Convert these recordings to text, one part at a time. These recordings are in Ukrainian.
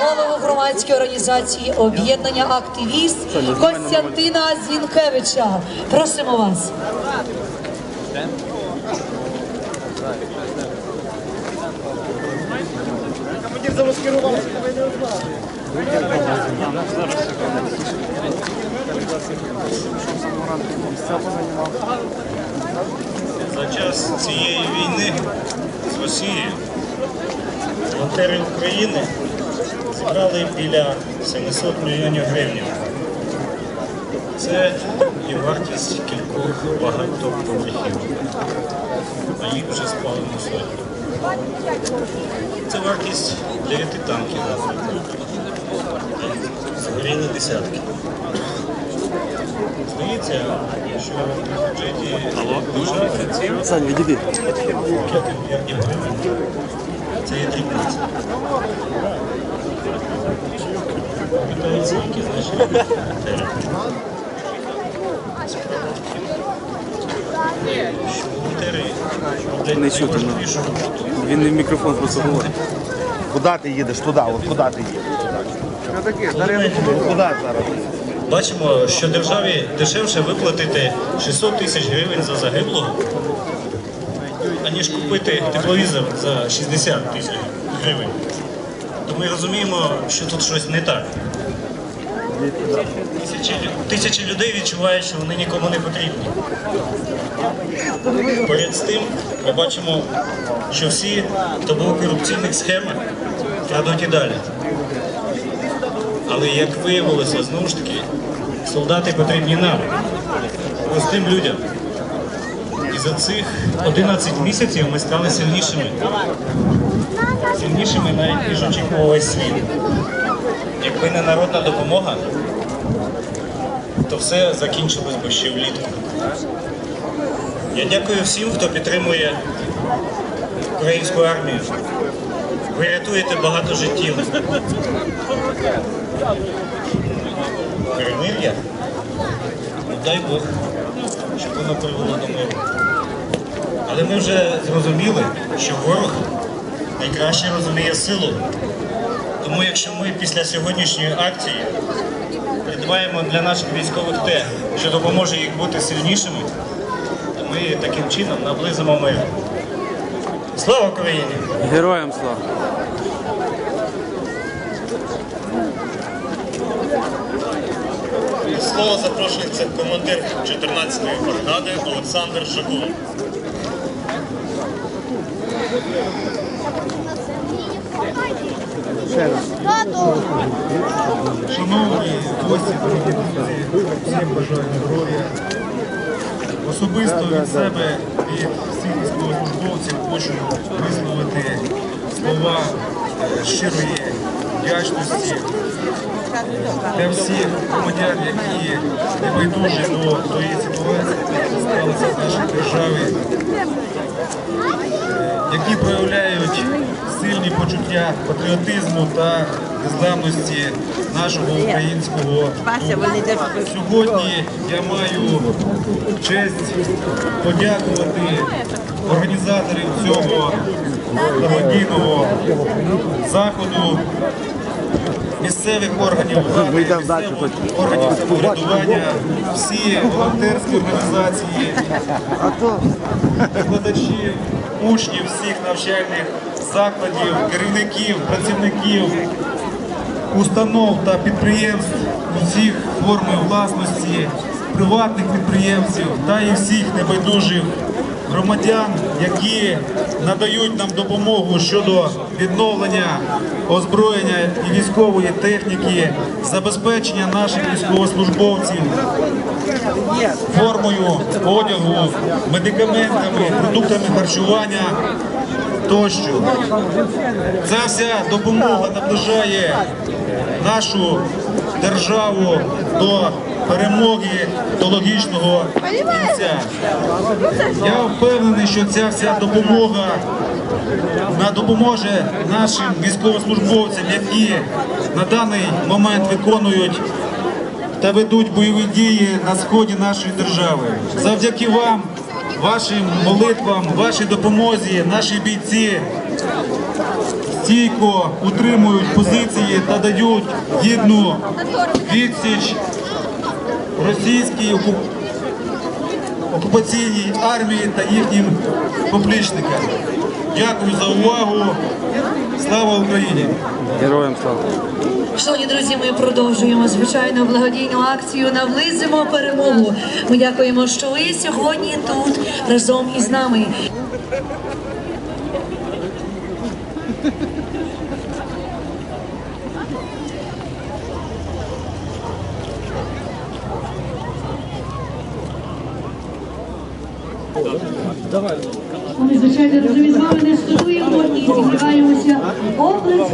голову громадської організації об'єднання активіст Костянтина Зінкевича. Просимо вас. За час цієї війни з Росією волонтери України зібрали біля 700 мільйонів гривень. Це і вартість кількох багатоповерхів, а їх вже спали на сотні. Це вартість 9 танків, наприклад. Згоріли десятки. Здається, що в бюджеті дуже офіційно Сань, відійди. Це є дрібниця. Волонтери роблять Не чути, ну. Він не в мікрофон просто говорить. Куди ти їдеш? Туди, от куди ти їдеш? Куди зараз? Бачимо, що державі дешевше виплатити 600 тисяч гривень за загиблого, аніж купити тепловізор за 60 тисяч гривень. То ми розуміємо, що тут щось не так. Тисячі, тисячі людей відчувають, що вони нікому не потрібні. Поряд з тим ми бачимо, що всі, хто був у корупційних схемах, крадуть і далі. Але як виявилося, знову ж таки, солдати потрібні нам, простим людям. За цих 11 місяців ми стали сильнішими. Сильнішими навіть ніж очікував світ. Якби не народна допомога, то все закінчилось би ще влітку. Я дякую всім, хто підтримує українську армію. Ви рятуєте багато життів. Перемир'я? Ну, дай Бог, щоб воно привело до миру. Але ми вже зрозуміли, що ворог найкраще розуміє силу. Тому якщо ми після сьогоднішньої акції придбаємо для наших військових те, що допоможе їх бути сильнішими, то ми таким чином наблизимо мир. Слава Україні! Героям слава. Слово запрошується командир 14-ї бригади Олександр Жигун. Шановні гості, дорогі друзі, всім бажаю здоров'я. Особисто від себе, від всіх військовослужбовців хочу висловити слова е, щирої вдячності для всіх громадян, які небайдужі до тої ситуації, яка сталася в нашій державі, які проявляють сильні почуття патріотизму та незламності нашого українського духу. Сьогодні я маю честь подякувати організаторів цього благодійного заходу місцевих органів влади, місцевих органів самоврядування, всі волонтерські організації, викладачів, учнів всіх навчальних закладів, керівників, працівників установ та підприємств усіх форми власності, приватних підприємців та і всіх небайдужих громадян, які надають нам допомогу щодо відновлення озброєння і військової техніки, забезпечення наших військовослужбовців формою одягу, медикаментами, продуктами харчування тощо. Ця вся допомога наближає нашу державу до перемоги до логічного кінця. Я впевнений, що ця вся допомога на- допоможе нашим військовослужбовцям, які на даний момент виконують та ведуть бойові дії на сході нашої держави. Завдяки вам, вашим молитвам, вашій допомозі, наші бійці стійко утримують позиції та дають гідну відсіч російській окупаційній армії та їхнім поплічникам. Дякую за увагу. Слава Україні! Героям слава. Шановні друзі, ми продовжуємо звичайно благодійну акцію Наблизимо перемогу. Ми дякуємо, що ви сьогодні тут разом із нами. Ми, звичайно, разом з вами не студуємо і зігріваємося область.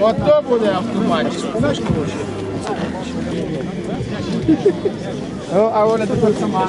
Ото буде автоматчик. Ну, а вона тепер сама.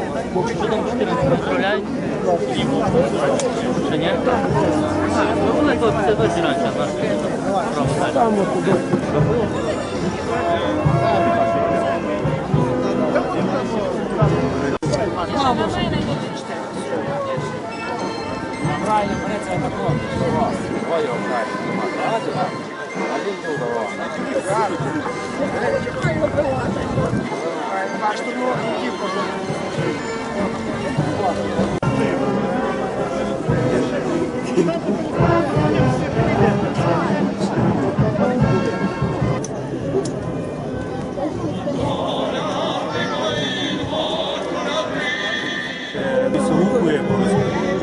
свиней. Від того скла. вислухує просто.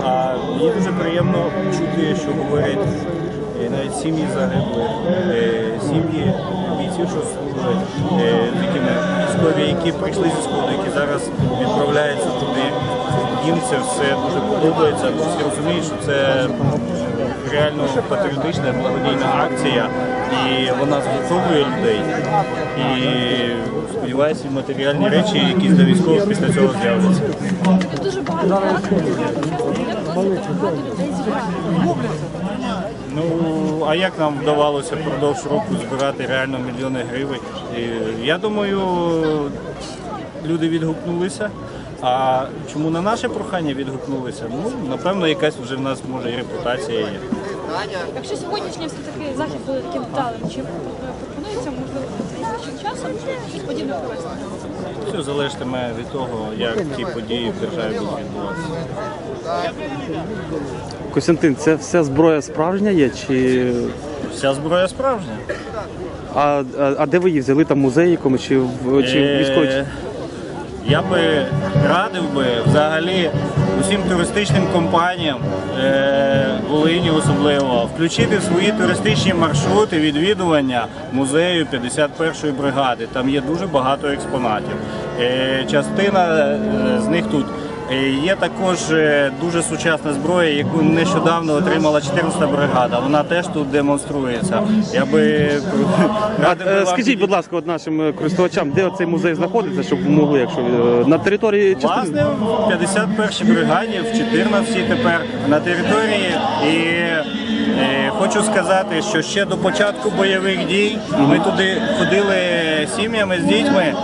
А мені дуже приємно чути, що говорять е, навіть сім'ї загиблих, е, сім'ї бійців, що служать, е, такими військові, які прийшли зі сходу, які зараз відправляються туди. Їм це все дуже подобається. Всі розуміють, що це реально патріотична благодійна акція, і вона згуртовує людей. І сподіваюся, матеріальні речі, якісь для військових після цього з'являться. Дуже. Багато людей зібрали. Ну а як нам вдавалося впродовж року збирати реально мільйони гривень? Я думаю, люди відгукнулися. А чому на наше прохання відгукнулися? Ну, напевно, якась вже в нас може і репутація є. Якщо сьогоднішній все-таки захід буде таким вдалим, чи пропонується, можливо, часом щось подібне провести? Все залежатиме від того, як ті події в державі будуть відбуватися. Костянтин, це вся зброя справжня є? Чи... Вся зброя справжня. А, а, а де ви її взяли? Там в музеї якомусь чи в чи? Е, Я би радив би взагалі усім туристичним компаніям е, Волині особливо включити в свої туристичні маршрути відвідування музею 51-ї бригади. Там є дуже багато експонатів. Е, Частина е, з них тут. Е, Є також е, дуже сучасна зброя, яку нещодавно отримала 14-та бригада. Вона теж тут демонструється. Я би радив Е, Скажіть, будь ласка, от нашим користувачам, де цей музей знаходиться, щоб могли, якщо на території частини? Власне, в 51-й бригаді, в 14-й тепер на території. І хочу сказати, що ще до початку бойових дій ми туди ходили сім'ями з дітьми.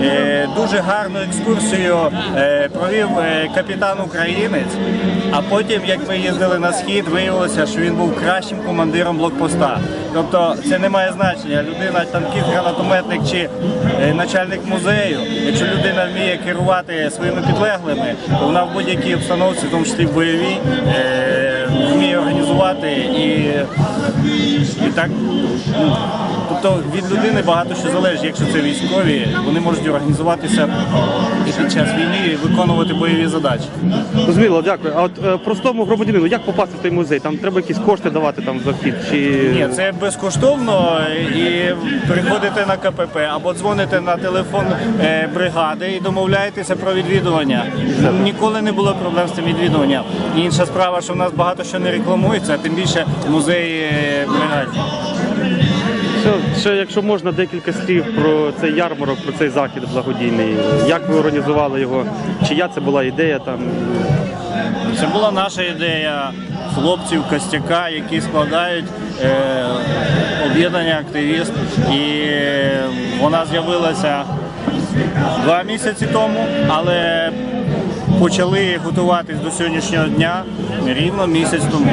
Е, дуже гарну екскурсію е, провів е, капітан українець. А потім, як ми їздили на схід, виявилося, що він був кращим командиром блокпоста. Тобто це не має значення. Людина, танкіст, гранатометник чи е, начальник музею. Якщо людина вміє керувати своїми підлеглими, то вона в будь-якій обстановці, в тому числі в бойовій, е, і І так, ну, тобто від людини багато що залежить, якщо це військові, вони можуть організуватися і під час війни і виконувати бойові задачі. Зрозуміло, дякую. А от е, простому громадянину, як попасти в той музей? Там треба якісь кошти давати там за вхід? Чи Ні, це безкоштовно і приходите на КПП або дзвоните на телефон е, бригади і домовляєтеся про відвідування. Ніколи не було проблем з цим відвідуванням. Інша справа, що в нас багато що не рекламується, а тим більше музей е, бригаді. Ще, ще, якщо можна, декілька слів про цей ярмарок, про цей захід благодійний. Як ви організували його? Чия це була ідея там? Це була наша ідея хлопців Костяка, які складають е, об'єднання активіст. І е, вона з'явилася два місяці тому, але почали готуватись до сьогоднішнього дня рівно місяць тому.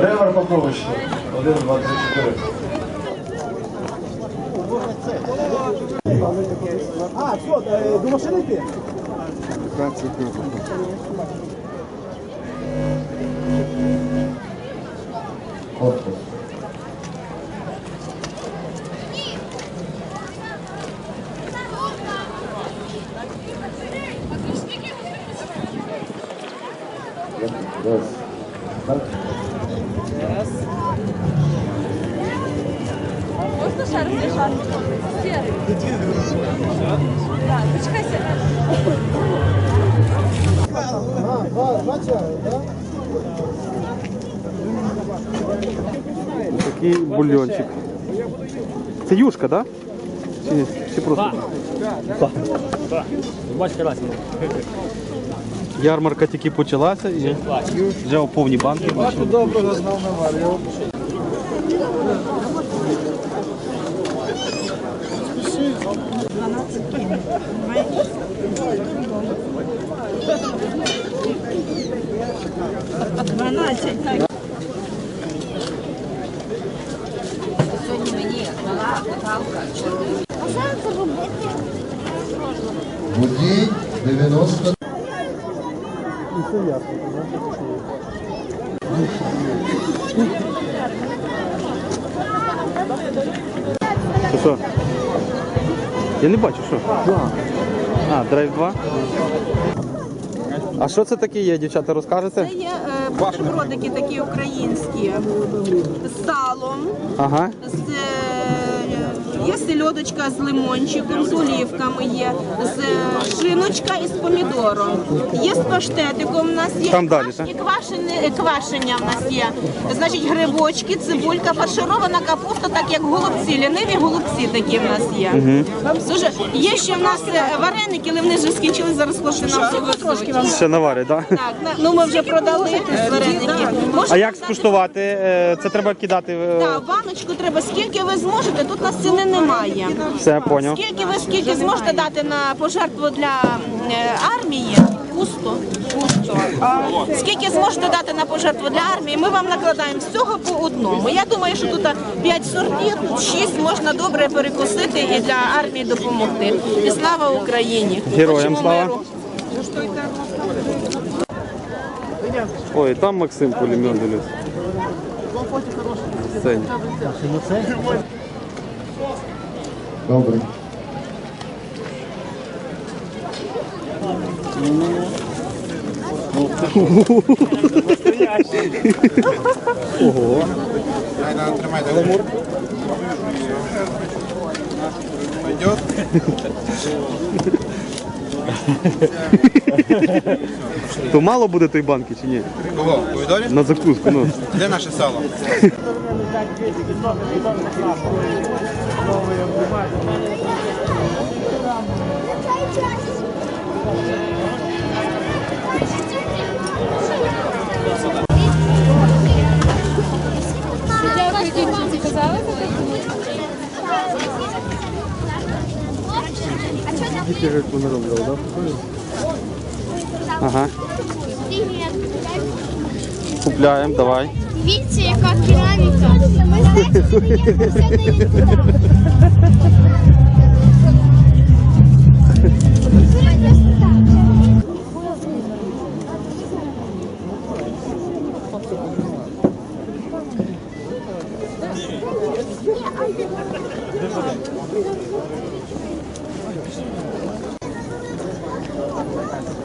Тревор Попович. Один, два, три, чотири. А, все, до машини йти? Можна Так, почекайся. Такий бульончик. Це юшка, так? Да? Чи, ні? Чи просто? Ярмарка тільки почалася і вже повні банки. бачимо. Доброго знав 12 тонн. Понимаете? По 12 так. Сьогодні мені дала Наталка чорний. Пожалуйста, робити. Водій 90. І це ясно, так? Що? Я не бачу, що. А, драйв 2. А що це таке є, дівчата, розкажете? Це є е, бутербродики такі українські з салом, Ага. з, е, є сельодочка з лимончиком, з олівками є, з шиночка і з помідором. Є з паштетиком у нас є Там далі, кваш- так? і квашене, квашення в нас є. Значить, грибочки, цибулька, фарширована капуста, так як голубці, ліниві голубці такі в нас є. Дуже є ще в нас е, вареники, але вони вже скінчились, зараз хоче нам трошки вам. Ще наварить, так? Да? Так, на- ну ми вже продали вареники. А як дати- скуштувати? Е, Це треба кидати. е, Так, баночку треба, скільки ви зможете, тут нас ціни немає. Все, поняв. Скільки ви скільки зможете дати на пожертву для е, армії? Пусто. Пусто. Скільки зможете дати на пожертву для армії, ми вам накладаємо з цього по одному. Я думаю, що тут 5 сортів, 6 можна добре перекусити і для армії допомогти. І слава Україні! Героям Хочемо слава. миру. Ой, там Максим пулемет дивлюсь. В Сцені. Добре. Ого. Тримайте лемур. Пойдет. То мало буде тої банки чи ні? Кого? Помідорі? На закуску, ну. Де наше сало? Як вони робили, да? Ага. Купляем, давай. Видите, яка кераміка.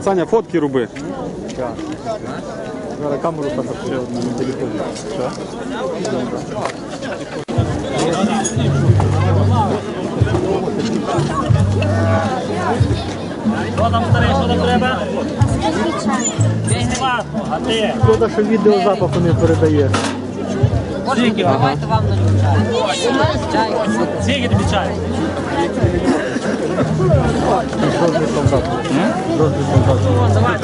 Саня, фотки роби. Зараз камеру там на телефоні. Що? Там старий, що там треба? А ти? Шкода, що відео запаху не передає. Скільки? Давайте вам налю чай. Скільки тобі чаю? Розмір стандарт. Розмір стандарт.